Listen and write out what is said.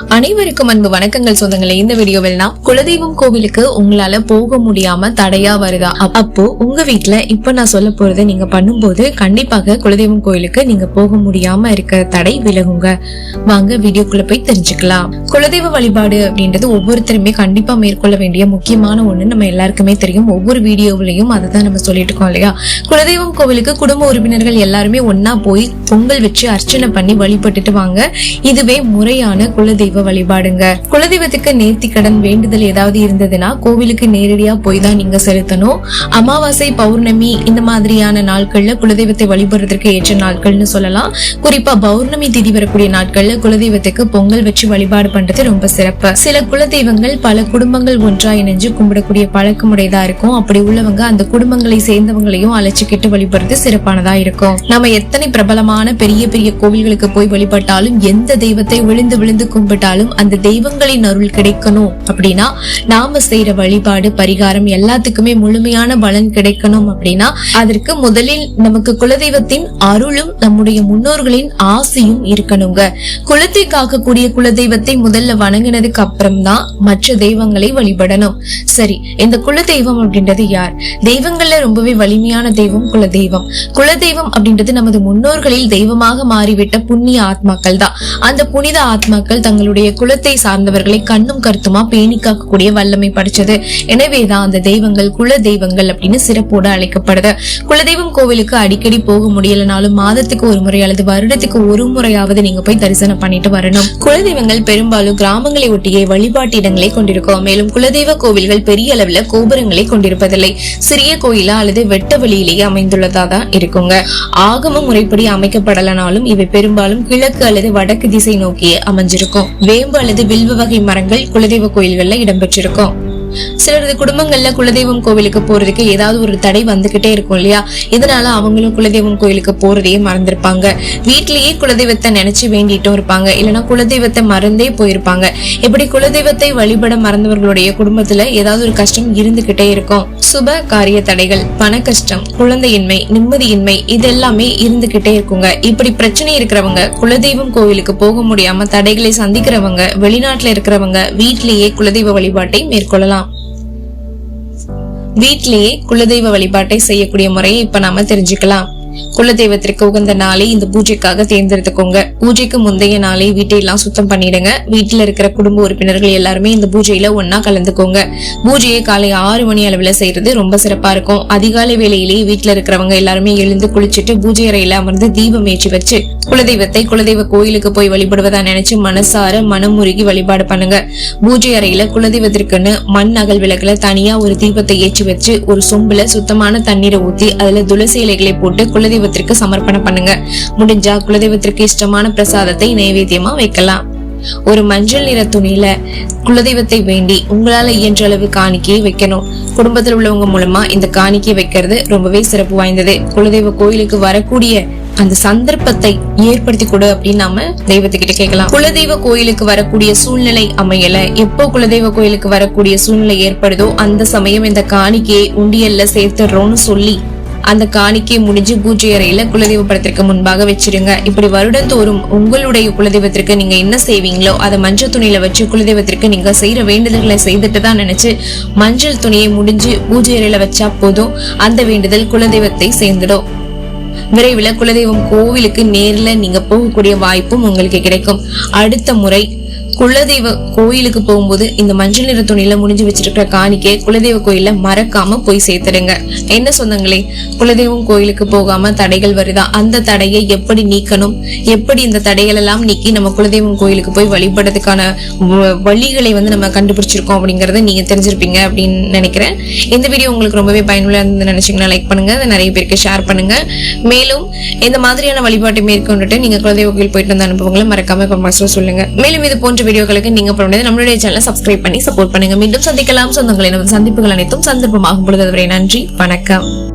அனைவருக்கும் அன்பு வணக்கங்கள் சொந்தங்களே. இந்த வீடியோவில் நான் குலதெய்வம் கோவிலுக்கு உங்களால போக முடியாம தடையா வருதா? அப்போ உங்க வீட்டுல இப்ப நான் சொல்ல போறதை நீங்க பண்ணும்போது கண்டிப்பாக குலதெய்வம் கோவிலுக்கு நீங்க போக முடியாம இருக்க தடை விலகுங்க. வாங்க வீடியோக்குள்ள போய் தெரிஞ்சுக்கலாம். குலதெய்வ வழிபாடு அப்படின்றது ஒவ்வொருத்தருமே கண்டிப்பா மேற்கொள்ள வேண்டிய முக்கியமான ஒண்ணு நம்ம எல்லாருக்குமே தெரியும். ஒவ்வொரு வீடியோவிலையும் அதை தான் நம்ம சொல்லிட்டு இருக்கோம் இல்லையா? குலதெய்வம் கோவிலுக்கு குடும்ப உறுப்பினர்கள் எல்லாருமே ஒன்னா போய் பொங்கல் வச்சு அர்ச்சனை பண்ணி வழிபட்டுட்டு வாங்க. இதுவே முறையான தெய்வ வழிபாடுங்க. குலதெய்வத்துக்கு நேர்த்தி கடன் வேண்டுதல் ஏதாவது இருந்ததுன்னா கோவிலுக்கு நேரடியா போய் தான் நீங்க செலுத்தணும். அமாவாசை பௌர்ணமி இந்த மாதிரியான நாட்கள்ல குலதெய்வத்தை வழிபடுறதுக்கு ஏற்ற நாட்கள்னு சொல்லலாம். குறிப்பா பௌர்ணமி திதி வரக்கூடிய நாட்கள்ல குலதெய்வத்துக்கு பொங்கல் வச்சு வழிபாடு பண்றது ரொம்ப சிறப்பு. சில குலதெய்வங்கள் பல குடும்பங்கள் ஒன்றா இணைஞ்சு கும்பிடக்கூடிய பழக்கமுடையதா இருக்கும். அப்படி உள்ளவங்க அந்த குடும்பங்களை சேர்ந்தவங்களையும் அழைச்சிக்கிட்டு வழிபடுறது சிறப்பானதா இருக்கும். நம்ம எத்தனை பிரபலமான பெரிய பெரிய கோவில்களுக்கு போய் வழிபட்டாலும் எந்த தெய்வத்தை விழுந்து விழுந்து கும்பிட்டு கும்பிட்டாலும் அந்த தெய்வங்களின் அருள் கிடைக்கணும். அப்படின்னா நாம செய்யற வழிபாடு பரிகாரம் எல்லாத்துக்குமே முழுமையான பலன் கிடைக்கணும் அப்படின்னா அதற்கு முதலில் நமக்கு குலதெய்வத்தின் அருளும் நம்முடைய முன்னோர்களின் ஆசையும் இருக்கணுங்க. குலத்தை காக்கக்கூடிய குலதெய்வத்தை முதல்ல வணங்கினதுக்கு அப்புறம் தான் மற்ற தெய்வங்களை வழிபடணும். சரி இந்த குலதெய்வம் அப்படின்றது யார்? தெய்வங்கள்ல ரொம்பவே வலிமையான தெய்வம் குலதெய்வம். குலதெய்வம் அப்படின்றது நமது முன்னோர்களில் தெய்வமாக மாறிவிட்ட புண்ணிய ஆத்மாக்கள் தான் அந்த புனித ஆத்மாக்கள் தங்களுடைய குலத்தை சார்ந்தவர்களை கண்ணும் கருத்துமா பேணி காக்கக்கூடிய வல்லமை படைச்சது. எனவேதான் அந்த தெய்வங்கள் குல தெய்வங்கள் அப்படின்னு சிறப்போடு அழைக்கப்படுது. குலதெய்வம் கோவிலுக்கு அடிக்கடி போக முடியலனாலும் மாதத்துக்கு ஒரு முறை அல்லது வருடத்துக்கு ஒரு முறையாவது நீங்க போய் தரிசனம் பண்ணிட்டு வரணும். குலதெய்வங்கள் பெரும்பாலும் கிராமங்களை ஒட்டிய வழிபாட்டு இடங்களை கொண்டிருக்கும். மேலும் குலதெய்வ கோவில்கள் பெரிய அளவுல கோபுரங்களை கொண்டிருப்பதில்லை. சிறிய கோயிலா அல்லது வெட்ட வெளியிலேயே அமைந்துள்ளதா தான் இருக்குங்க. ஆகம முறைப்படி அமைக்கப்படலனாலும் இவை பெரும்பாலும் கிழக்கு அல்லது வடக்கு திசை நோக்கியே அமைஞ்சிருக்கும். வேம்பு அல்லது வில்வ வகை மரங்கள் குலதெய்வ கோயில்கள்ல இடம்பெற்றிருக்கும். சிலரது குடும்பங்கள்ல குலதெய்வம் கோவிலுக்கு போறதுக்கு ஏதாவது ஒரு தடை வந்துகிட்டே இருக்கும் இல்லையா? இதனால அவங்களும் குலதெய்வம் கோயிலுக்கு போறதையே மறந்திருப்பாங்க. வீட்லயே குலதெய்வத்தை நினைச்சு வேண்டிட்டும் இருப்பாங்க. இல்லைன்னா குலதெய்வத்தை மறந்தே போயிருப்பாங்க. இப்படி குலதெய்வத்தை வழிபட மறந்தவர்களுடைய குடும்பத்துல ஏதாவது ஒரு கஷ்டம் இருந்துகிட்டே இருக்கும்? சுப காரிய தடைகள் பண கஷ்டம் குழந்தையின்மை நிம்மதியின்மை இதெல்லாமே இருந்துகிட்டே இருக்குங்க. இப்படி பிரச்சனை இருக்கிறவங்க குலதெய்வம் கோவிலுக்கு போக முடியாம தடைகளை சந்திக்கிறவங்க வெளிநாட்டுல இருக்கிறவங்க வீட்லயே குலதெய்வ வழிபாட்டை மேற்கொள்ளலாம். வீட்டிலேயே குலதெய்வ வழிபாட்டை செய்யக்கூடிய முறையை இப்ப நாம தெரிஞ்சுக்கலாம். குலதெய்வத்திற்கு உகந்த நாளை இந்த பூஜைக்காக தேர்ந்தெடுத்துக்கோங்க. பூஜைக்கு முந்தைய நாளை வீட்டை எல்லாம் சுத்தம் பண்ணிடுங்க. வீட்டுல இருக்கிற குடும்ப உறுப்பினர்கள் எல்லாருமே இந்த பூஜையில ஒன்னா கலந்துக்கோங்க. பூஜையை காலை ஆறு மணி அளவுல செய்யறது ரொம்ப சிறப்பா இருக்கும். அதிகாலை வேலையிலேயே வீட்டுல இருக்கிறவங்க எல்லாருமே எழுந்து குளிச்சுட்டு பூஜை அறையில அமர்ந்து தீபம் ஏற்றி வச்சு குலதெய்வத்தை குலதெய்வ கோயிலுக்கு போய் வழிபடுவதா நினைச்சு மனசார மனமுருகி வழிபாடு பண்ணுங்க. பூஜை அறையில குலதெய்வத்திற்குன்னு மண் அகல் விளக்குல தனியா ஒரு தீபத்தை ஏற்றி வச்சு ஒரு சொம்புல சுத்தமான தண்ணீரை ஊத்தி அதுல துளசி இலைகளை போட்டு குலதெய்வத்திற்கு சமர்ப்பணம் பண்ணுங்க. முடிஞ்சா குலதெய்வத்திற்கு இஷ்டமான பிரசாதத்தை நைவேத்தியமா வைக்கலாம். ஒரு மஞ்சள் நிற துணியில குலதெய்வத்தை வேண்டி உங்களால இயன்ற அளவு காணிக்கையை வைக்கணும். குடும்பத்தில் உள்ளவங்க மூலமா இந்த காணிக்கை வைக்கிறது ரொம்பவே சிறப்பு வாய்ந்தது. குலதெய்வ கோயிலுக்கு வரக்கூடிய அந்த சந்தர்ப்பத்தை ஏற்படுத்தி கொடு அப்படின்னு நாம தெய்வத்துக்கிட்ட கேட்கலாம். குலதெய்வ கோயிலுக்கு வரக்கூடிய சூழ்நிலை அமையல. எப்போ குலதெய்வ கோயிலுக்கு வரக்கூடிய சூழ்நிலை ஏற்படுதோ அந்த சமயம் இந்த காணிக்கையை உண்டியல்ல சேர்த்துடுறோம்னு சொல்லி அந்த காணிக்கை முடிஞ்சு பூஜை அறையில குலதெய்வ படத்திற்கு முன்பாக வச்சிருங்க. இப்படி வருடந்தோறும் உங்களுடைய குலதெய்வத்திற்கு நீங்க என்ன செய்வீங்களோ அதை மஞ்சள் துணியில வச்சு குலதெய்வத்திற்கு நீங்க செய்யற வேண்டுதல்களை செய்துட்டு தான் நினைச்சு மஞ்சள் துணியை முடிஞ்சு பூஜை அறையில வச்சா போதும். அந்த வேண்டுதல் குலதெய்வத்தை சேர்ந்துடும். விரைவில் குலதெய்வம் கோவிலுக்கு நேர்ல நீங்க போகக்கூடிய வாய்ப்பும் உங்களுக்கு கிடைக்கும். அடுத்த முறை குலதெய்வ கோயிலுக்கு போகும்போது இந்த மஞ்சள் நிற துணியில முடிஞ்சு வச்சிருக்கிற காணிக்கை குலதெய்வ கோயில மறக்காம போய் சேர்த்துடுங்க. என்ன சொந்தங்களே? குலதெய்வம் கோயிலுக்கு போகாம தடைகள் வருதா? அந்த தடையை எப்படி நீக்கணும்? எப்படி இந்த தடைகள் எல்லாம் நீக்கி நம்ம குலதெய்வம் கோயிலுக்கு போய் வழிபடுறதுக்கான வழிகளை வந்து நம்ம கண்டுபிடிச்சிருக்கோம் அப்படிங்கறத நீங்க தெரிஞ்சிருப்பீங்க அப்படின்னு நினைக்கிறேன். இந்த வீடியோ உங்களுக்கு ரொம்பவே பயனுள்ள இருந்து நினைச்சீங்கன்னா லைக் பண்ணுங்க. அதை நிறைய பேருக்கு ஷேர் பண்ணுங்க. மேலும் இந்த மாதிரியான வழிபாட்டை மேற்கொண்டுட்டு நீங்க குலதெய்வ கோயில் போயிட்டு வந்த அனுபவங்களை மறக்காம கமெண்ட்ஸ்ல சொல்லுங்க. மேலும் இது போன்ற வீடியோக்களுக்கு நீங்க பண்ணுறது நம்மளுடைய சேனலை சப்ஸ்கிரைப் பண்ணி சப்போர்ட் பண்ணுங்க. மீண்டும் சந்திக்கலாம். சொந்தங்களின் சந்திப்புகள் அனைத்தும் சந்தர்ப்பமாகும் பொழுது அதுவரை நன்றி. வணக்கம்.